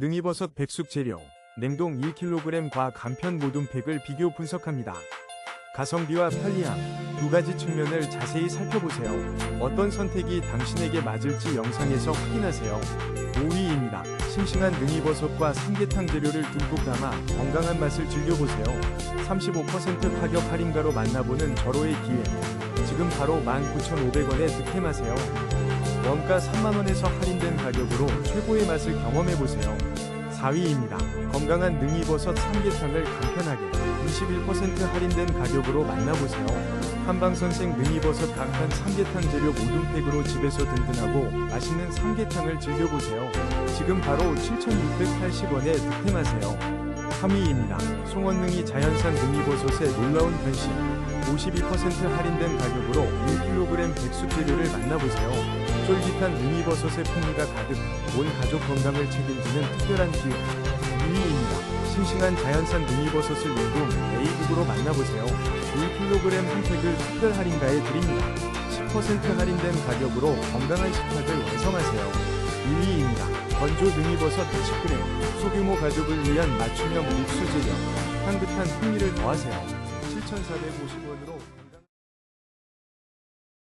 능이버섯 백숙 재료, 냉동 1kg과 간편 모둠팩을 비교 분석합니다. 가성비와 편리함 두 가지 측면을 자세히 살펴보세요. 어떤 선택이 당신에게 맞을지 영상에서 확인하세요. 5위입니다. 싱싱한 능이버섯과 삼계탕 재료를 듬뿍 담아 건강한 맛을 즐겨보세요. 35% 가격 할인가로 만나보는 절호의 기회. 지금 바로 19,500원에 득템하세요. 원가 3만원에서 할인된 가격으로 최고의 맛을 경험해보세요. 4위입니다. 건강한 능이버섯 삼계탕을 간편하게 21% 할인된 가격으로 만나보세요. 한방선생 능이버섯 강판 삼계탕 재료 모둠팩으로 집에서 든든하고 맛있는 삼계탕을 즐겨보세요. 지금 바로 7,680원에 득템하세요. 3위입니다. 송원능이 자연산 능이버섯의 놀라운 변신 52% 할인된 가격으로 1kg 백숙 재료를 만나보세요. 쫄깃한 능이버섯의 풍미가 가득 온 가족 건강을 책임지는 특별한 기회 2위입니다. 싱싱한 자연산 능이버섯을 냉동 A국으로 만나보세요. 1kg 한 팩을 특별 할인가에 드립니다. 10% 할인된 가격으로 건강한 식탁을 완성하세요. 1위입니다. 건조 능이버섯 10g 소규모 가족을 위한 맞춤형 육수 재료 향긋한 풍미를 더하세요. 7,450원으로